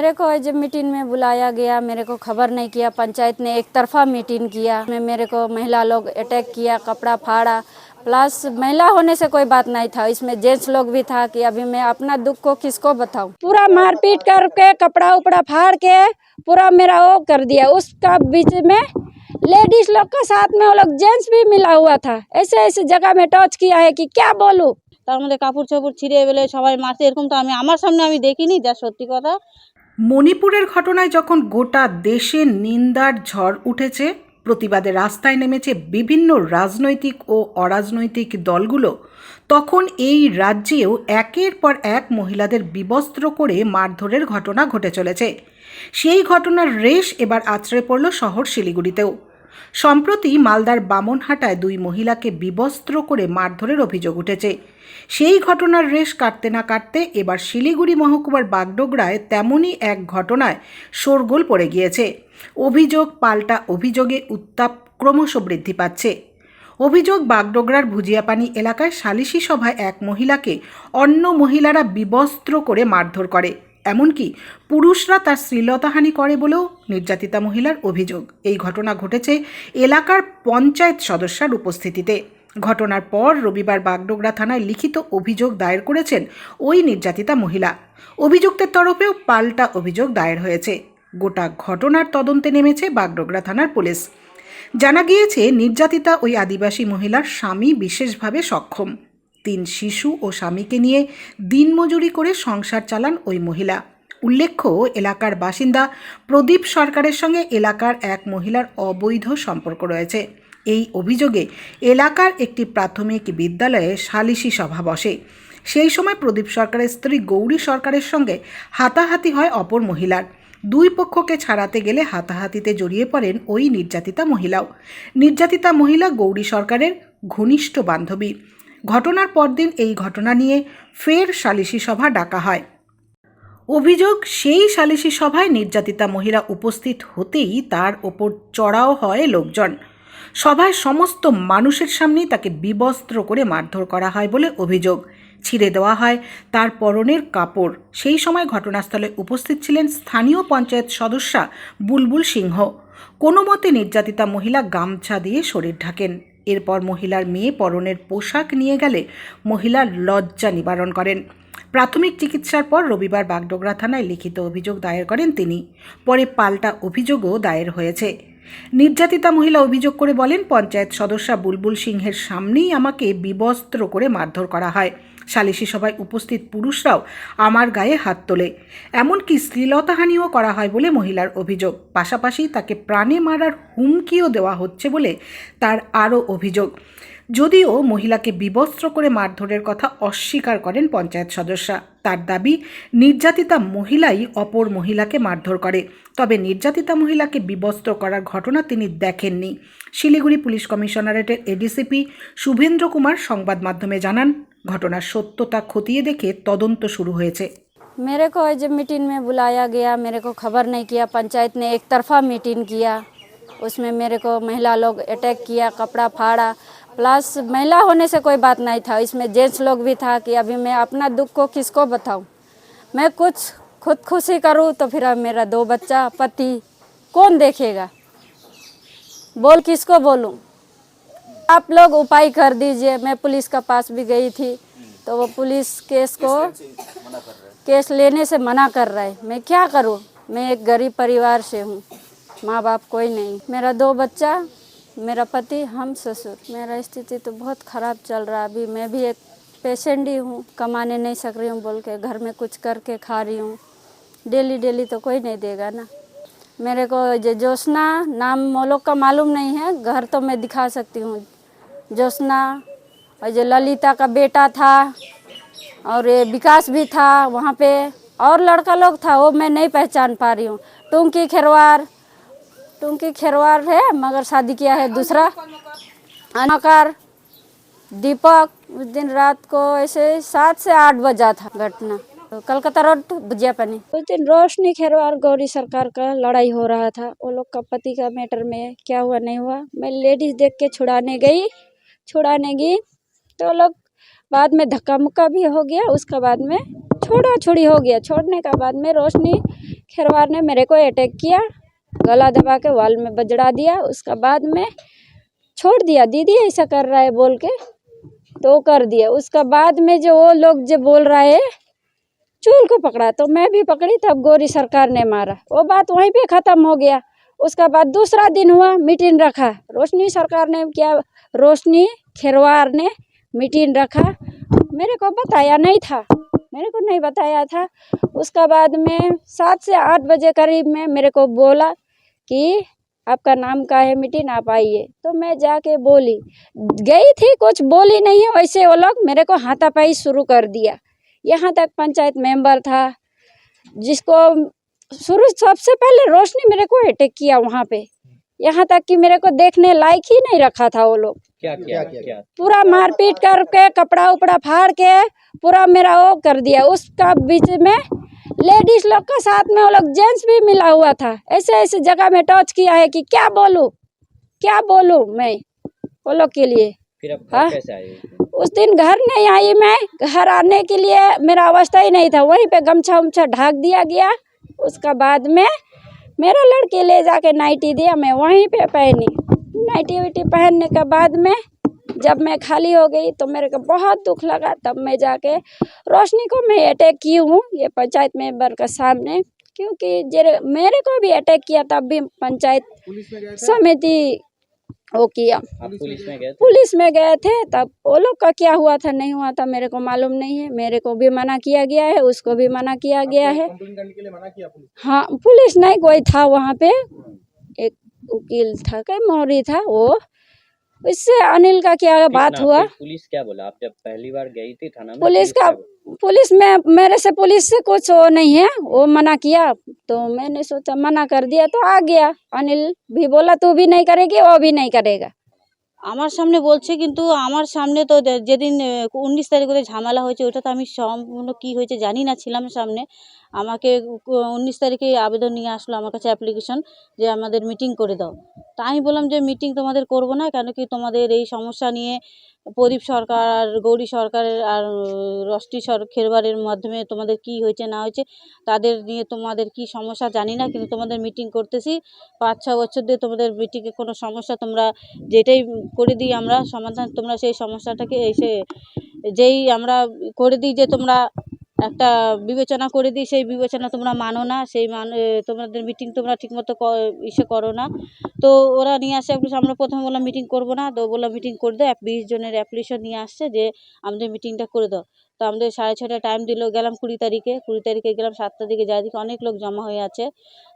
मेरे को जब मीटिंग में बुलाया गया मेरे को खबर नहीं किया पंचायत ने एक तरफा मीटिंग किया में मेरे को महिला लोग अटैक किया कपड़ा फाड़ा प्लस महिला होने से कोई बात नहीं था इसमें जेंट्स लोग भी था कि अभी मैं अपना दुख को किसको बताऊं पूरा मारपीट करके कपड़ा उपड़ा फाड़ के पूरा मेरा वो कर दिया उसका बीच में लेडीज लोग का साथ में वो लोग जेंट्स भी मिला हुआ था ऐसे ऐसे जगह में टच किया है कि क्या बोलूं তার মধ্যে কাপড় চোপড় ছিঁড়ে বেলে সবাই মারছে এরকম তো আমি আমার সামনে আমি দেখিনি যা সত্যি কথা মণিপুরের ঘটনায় যখন গোটা দেশে নিন্দার ঝড় উঠেছে, প্রতিবাদে রাস্তায় নেমেছে বিভিন্ন রাজনৈতিক ও অরাজনৈতিক দলগুলো, তখন এই রাজ্যেও একের পর এক মহিলাদের বিবস্ত্র করে মারধরের ঘটনা ঘটে চলেছে। সেই ঘটনার রেশ এবার আছড়ে পড়ল শহর শিলিগুড়িতেও। সম্প্রতি মালদার বামনহাটায় দুই মহিলাকে বিবস্ত্র করে মারধরের অভিযোগ উঠেছে। সেই ঘটনার রেশ কাটতে না কাটতে এবার শিলিগুড়ি মহকুমার বাগডোগরায় তেমনই এক ঘটনায় শোরগোল পড়ে গিয়েছে। অভিযোগ পাল্টা অভিযোগে উত্তাপ ক্রমশ বৃদ্ধি পাচ্ছে। অভিযোগ বাগডোগরার ভুজিয়াপানি এলাকায় সালিশি সভায় এক মহিলাকে অন্য মহিলারা বিবস্ত্র করে মারধর করে। এমনকি পুরুষরা তার শ্লীলতাহানি করে বলেও নির্যাতিতা মহিলার অভিযোগ। এই ঘটনা ঘটেছে এলাকার পঞ্চায়েত সদস্যার উপস্থিতিতে। ঘটনার পর রবিবার বাগডোগরা থানায় লিখিত অভিযোগ দায়ের করেছেন ওই নির্যাতিতা মহিলা। অভিযুক্তের তরফেও পাল্টা অভিযোগ দায়ের হয়েছে। গোটা ঘটনার তদন্তে নেমেছে বাগডোগরা থানার পুলিশ। জানা গিয়েছে, নির্যাতিতা ওই আদিবাসী মহিলার স্বামী বিশেষভাবে সক্ষম। তিন শিশু ও স্বামীকে নিয়ে দিনমজুরি করে সংসার চালান ওই মহিলা। উল্লেখ্য, এলাকার বাসিন্দা প্রদীপ সরকারের সঙ্গে এলাকার এক মহিলার অবৈধ সম্পর্ক রয়েছে। এই অভিযোগে এলাকার একটি প্রাথমিক বিদ্যালয়ে সালিশি সভা বসে। সেই সময় প্রদীপ সরকারের স্ত্রী গৌরী সরকারের সঙ্গে হাতাহাতি হয় অপর মহিলার। দুই পক্ষকে ছাড়াতে গেলে হাতাহাতিতে জড়িয়ে পড়েন ওই নির্যাতিতা মহিলাও। নির্যাতিতা মহিলা গৌরী সরকারের ঘনিষ্ঠ বান্ধবী। ঘটনার পরদিন এই ঘটনা নিয়ে ফের সালিশি সভা ডাকা হয়। অভিযোগ, সেই সালিশি সভায় নির্যাতিতা মহিলা উপস্থিত হতেই তার ওপর চড়াও হয় লোকজন। সভায় সমস্ত মানুষের সামনেই তাকে বিবস্ত্র করে মারধর করা হয় বলে অভিযোগ। ছিঁড়ে দেওয়া হয় তার পরনের কাপড়। সেই সময় ঘটনাস্থলে উপস্থিত ছিলেন স্থানীয় পঞ্চায়েত সদস্যা বুলবুল সিংহ। কোনো মতে নির্যাতিতা মহিলা গামছা দিয়ে শরীর ঢাকেন। এরপর মহিলার মেয়ে পরনের পোশাক নিয়ে গেলে মহিলার লজ্জা নিবারণ করেন। প্রাথমিক চিকিৎসার পর রবিবার বাগডোগরা থানায় লিখিত অভিযোগ দায়ের করেন তিনি। পরে পাল্টা অভিযোগও দায়ের হয়েছে। নির্যাতিতা মহিলা অভিযোগ করে বলেন, পঞ্চায়েত সদস্যা বুলবুল সিংহের সামনেই আমাকে বিবস্ত্র করে মারধর করা হয়। সালিশি সভায় উপস্থিত পুরুষরাও আমার গায়ে হাত তোলে। এমনকি শ্লীলতাহানিও করা হয় বলে মহিলার অভিযোগ। পাশাপাশি তাকে প্রাণে মারার হুমকিও দেওয়া হচ্ছে বলে তার আরও অভিযোগ। যদিও মহিলাকে বিবস্ত্র করে মারধরের কথা অস্বীকার করেন পঞ্চায়েত সদস্যা। তার দাবি, নির্যাতিতা মহিলাই অপর মহিলাকে মারধর করে। তবে নির্যাতিতা মহিলাকে বিবস্ত্র করার ঘটনা তিনি দেখেননি। শিলিগুড়ি পুলিশ কমিশনারেটের এডিসিপি শুভেন্দ্র কুমার সংবাদ মাধ্যমে জানান घटना सत्यता खतिए देखे तदंत शुरू हुए मेरे को जब मीटिंग में बुलाया गया, मेरे को खबर नहीं किया, पंचायत ने एक तरफा मीटिंग किया। उसमें मेरे को महिला लोग अटैक किया, कपड़ा फाड़ा, प्लस महिला होने से कोई बात नहीं था। इसमें जेंट्स लोग भी था कि अभी मैं अपना दुख को किसको बताऊँ? मैं कुछ खुद खुशी करूँ तो फिर अब मेरा दो बच्चा, पति, कौन देखेगा? बोल किसको बोलूँ? आप लोग उपाय कर दीजिए। मैं पुलिस का पास भी गई थी तो वो पुलिस केस को केस लेने से मना कर रहा है। मैं क्या करूँ? मैं एक गरीब परिवार से हूँ। माँ बाप कोई नहीं। मेरा दो बच्चा, मेरा पति, हम ससुर। मेरा स्थिति तो बहुत ख़राब चल रहा अभी मैं भी एक पेशेंट ही हूँ। कमाने नहीं सक रही हूँ, बोल के घर में कुछ करके खा रही हूँ। डेली डेली तो कोई नहीं देगा ना। मेरे को जो जोशना नाम लोग का मालूम नहीं है। घर तो मैं दिखा सकती हूँ। जोशना और जो ललिता का बेटा था, और ये विकास भी था वहाँ पे। और लड़का लोग था, वो मैं नहीं पहचान पा रही हूँ। टूंकी खेरवार टूंकी खेरवार है, मगर शादी किया है दूसरा। अनाकार, दीपक, उस दिन रात को ऐसे सात से आठ बजा था घटना। तो कलकत्ता रोड बुजियापनी उस दिन रोशनी खेरवार गौरी सरकार का लड़ाई हो रहा था। वो लोग का पति का मैटर में क्या हुआ, नहीं हुआ। मैं लेडीज़ देख के छुड़ाने गई। छुड़ाने गई तो लोग बाद में धक्का मुक्का भी हो गया, उसका बाद में छोड़ा छोड़ी हो गया। छोड़ने का बाद में रोशनी खेरवार ने मेरे को अटैक किया, गला दबा के वाल में बजड़ा दिया, उसका बाद में छोड़ दिया, दीदी, ऐसा कर रहा है? बोल के तो कर दिया। उसका बाद में जो वो लोग जो बोल रहा है, चूल को पकड़ा। तो मैं भी पकड़ी, तब गोरी सरकार ने मारा। वो बात वहीं पे ख़त्म हो गया। उसका बाद दूसरा दिन हुआ मीटिंग रखा। रोशनी सरकार ने क्या, रोशनी खेरवार ने मीटिंग रखा। मेरे को बताया नहीं था। मेरे को नहीं बताया था। उसका बाद में सात से आठ बजे करीब में मेरे को बोला कि आपका नाम का है मीटिंग, आप आइए। तो मैं जाके बोली। गई थी, कुछ बोली नहीं है वैसे वो लोग मेरे को हाथापाई शुरू कर दिया। यहाँ तक पंचायत मेंबर था, जिसको शुरू, सबसे पहले रोशनी मेरे को अटैक किया वहाँ पे। यहाँ तक कि मेरे को देखने लायक ही नहीं रखा था वो लोग। क्या किया? क्या पूरा मारपीट करके कपड़ा उपड़ा फाड़ के पूरा मेरा वो कर दिया। उसका बीच में लेडीज़ लोग का साथ में वो लोग जेंट्स भी मिला हुआ था। ऐसे ऐसे जगह में टच किया है कि क्या बोलूँ? क्या बोलूँ मैं वो लोग के लिए? फिर अब हाँ? कैसे आए? उस दिन घर नहीं आई मैं। घर आने के लिए मेरा अवस्था ही नहीं था। वहीं पे गमछा उमछा ढाक दिया गया। उसका बाद में मेरा लड़के ले जाके नाइटी दिया मैं वहीं पे पहनी। नाइटी वाइटी पहनने के बाद में जब मैं खाली हो गई तो मेरे को बहुत दुख लगा। तब मैं जाके रोशनी को मैं अटैक की हूँ ये पंचायत मेंबर के सामने। क्योंकि जे मेरे को भी अटैक किया तब भी पंचायत समिति वो किया। पुलिस में गए थे? पुलिस में गए थे तब वो लोग का क्या हुआ था नहीं हुआ था मेरे को मालूम नहीं है। मेरे को भी मना किया गया है उसको भी मना किया गया है। हाँ पुलिस नहीं कोई था वहाँ पे। एक वकील था क्या मौरी था वो। इससे अनिल का क्या बात हुआ? पुलिस क्या बोला? आप जब पहली बार गई थी थाना में पुलिस का पुलिस में मेरे से पुलिस से कुछ वो नहीं है वो मना किया। तो मैंने सोचा मना कर दिया तो आ गया अनिल भी बोला तू भी नहीं करेगी वो भी नहीं करेगा আমার সামনে বলছে কিন্তু আমার সামনে তো যে- যেদিন উনিশ তারিখ ওদের ঝামেলা হয়েছে ওটা তো আমি সম্পূর্ণ কী হয়েছে জানি না ছিলাম সামনে আমাকে উনিশ তারিখে আবেদন নিয়ে আসলো আমার কাছে অ্যাপ্লিকেশন যে আমাদের মিটিং করে দাও। তা আমি বললাম যে মিটিং তোমাদের করব না, কেন কি তোমাদের এই সমস্যা নিয়ে প্রদীপ সরকার আর গৌরী সরকারের আর রষ্টি সর, খেরবারের মাধ্যমে তোমাদের কি হয়েছে না হয়েছে, তাদের নিয়ে তোমাদের কি সমস্যা জানি না, কিন্তু তোমাদের মিটিং করতেছি। পাঁচ, ছ বছর দিয়ে তোমাদের মিটিংয়ে কোনো সমস্যা তোমরা যেটাই করে দিই আমরা, সমাধান তোমরা সেই সমস্যাটাকে এসে, যেই আমরা করে দিই যে তোমরা একটা বিবেচনা করে দিই, সেই বিবেচনা তোমরা মানো না, সেই মান তোমাদের মিটিং তোমরা ঠিকমতো ইসে করো না। তো ওরা নিয়ে আসে আমরা প্রথমে বললাম মিটিং করব না, তো বললাম মিটিং করে দাও, বিশ জনের অ্যাপ্লিকেশন নিয়ে আসছে যে আমাদের মিটিংটা করে দাও। তো আমাদের সাড়ে ছটায় টাইম দিল, গেলাম কুড়ি তারিখে কুড়ি তারিখে গেলাম সাতটার দিকে যাদিকে অনেক লোক জমা হয়ে আছে।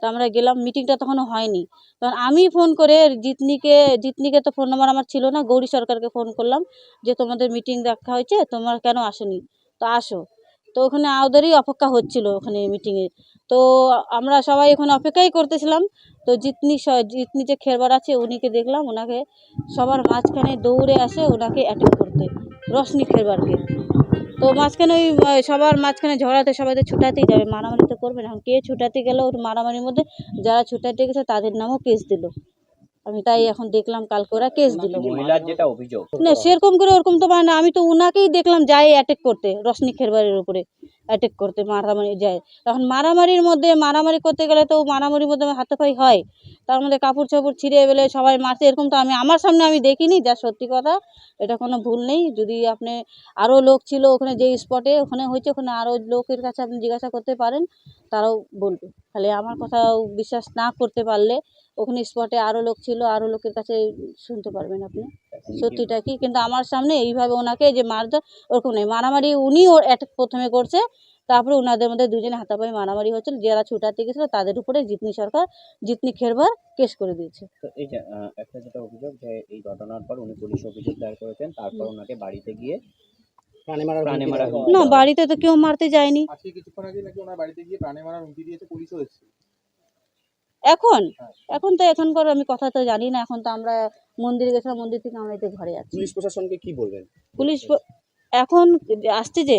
তো আমরা গেলাম মিটিংটা তখনও হয়নি। তখন আমি ফোন করে জিতনিকে জিতনিকে তো ফোন নাম্বার আমার ছিল না, গৌরী সরকারকে ফোন করলাম যে তোমাদের মিটিং রাখা হয়েছে, তোমরা কেন আসোনি? তো আসো। তো ওখানে ওদেরই অপেক্ষা হচ্ছিল ওখানে মিটিংয়ে তো আমরা সবাই ওখানে অপেক্ষাই করতেছিলাম। তো জিতনি জিতনি যে খেরবার আছে উনিকে দেখলাম ওনাকে সবার মাঝখানে দৌড়ে আসে ওনাকে অ্যাটেক করতে, রশনি খেরবারকে তো মাঝখানে ওই সবার মাঝখানে ঝড়াতে সবাই তো ছুটাতেই যাবে, মারামারি তো করবে না। কে ছুটাতে গেল ওর মারামারির মধ্যে? যারা ছুটাতে গেছে তাদের নামও কেস দিল। আমি তাই এখন দেখলাম কালকে ওরা কেস দিল। যেটা অভিযোগ। না সেরকম করে ওরকম তো মানে আমি তো উনাকেই দেখলাম যায় অ্যাটেক করতে রশনি খেরবারের উপরে। অ্যাটেক করতে, মারামারি যায়। এখন মারামারির মধ্যে, মারামারি করতে গেলে তো মারামারির মধ্যে হাতাপাই হয়। তার মধ্যে কাপড় চাপড় ছিঁড়ে বেলে সবাই মারছে, এরকম তো আমি, আমার সামনে আমি দেখিনি, যা সত্যি কথা, এটা কোনো ভুল নেই। যদি আপনি আরও লোক ছিল ওখানে যে স্পটে ওখানে হয়েছে, ওখানে আরও লোকের কাছে আপনি জিজ্ঞাসা করতে পারেন, তারাও বলবে। তাহলে আমার কথা বিশ্বাস না করতে পারলে, ওখানে স্পটে আরও লোক ছিল, আরও লোকের কাছে শুনতে পারবেন আপনি। সত্যিটা কি? কিন্তু আমার সামনে এইভাবে ওনাকে যে মারধর ওরকম নেই মারামারি উনি ওর অ্যাটাক প্রথমে করছে তারপরে ওনাদের মধ্যে দুজনে হাতাপাই মারামারি হচ্ছিল যারা ছুটাতে গেছিল তাদের উপরে জিতনি সরকার জিতনি খেরবার কেস করে দিয়েছে। তো এই যে আহ, একটা যেটা অভিযোগ যে এই ঘটনার পর উনি পুলিশ অভিযোগ দায়ের করেছেন তারপর ওনাকে বাড়িতে গিয়ে প্রাণে মারা প্রাণে মারা না বাড়িতে তো কেউ মারতে যায়নি। আজকে কিছুক্ষণ আগে নাকি ওনার বাড়িতে গিয়ে প্রাণে মারার হুমকি দিয়েছে পুলিশও এসেছে। এখন? এখন তো এখন এখনকার আমি কথা তো জানি না এখন তো আমরা মন্দিরে গেছিলাম মন্দির থেকে আমরা এতে ঘরে আছি। পুলিশ প্রশাসনকে কি বলবেন? পুলিশ এখন আসছে যে?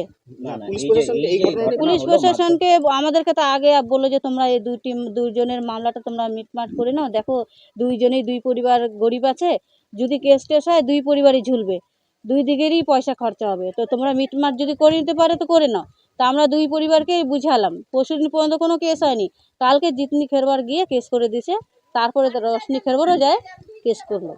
পুলিশ প্রশাসনকে আমাদেরকে তো আগে বলল যে তোমরা এই দুই টিম দুইজনের মামলাটা তোমরা মিটমাট করে নাও। দেখো দুইজনেই দুই পরিবার গরিব আছে যদি কেস টেস হয় দুই পরিবারই ঝুলবে। দুই দিকেরই পয়সা খরচা হবে। তো তোমরা মিটমাট যদি করে নিতে পারো তো করে নাও। তা আমরা দুই পরিবারকেই বুঝালাম। পরশু দিন পর্যন্ত কোনো কেস হয়নি। কালকে জিতনি খেরবার গিয়ে কেস করে দিছে। তারপরে তো রশনি খেরবারও যায়, কেস করল।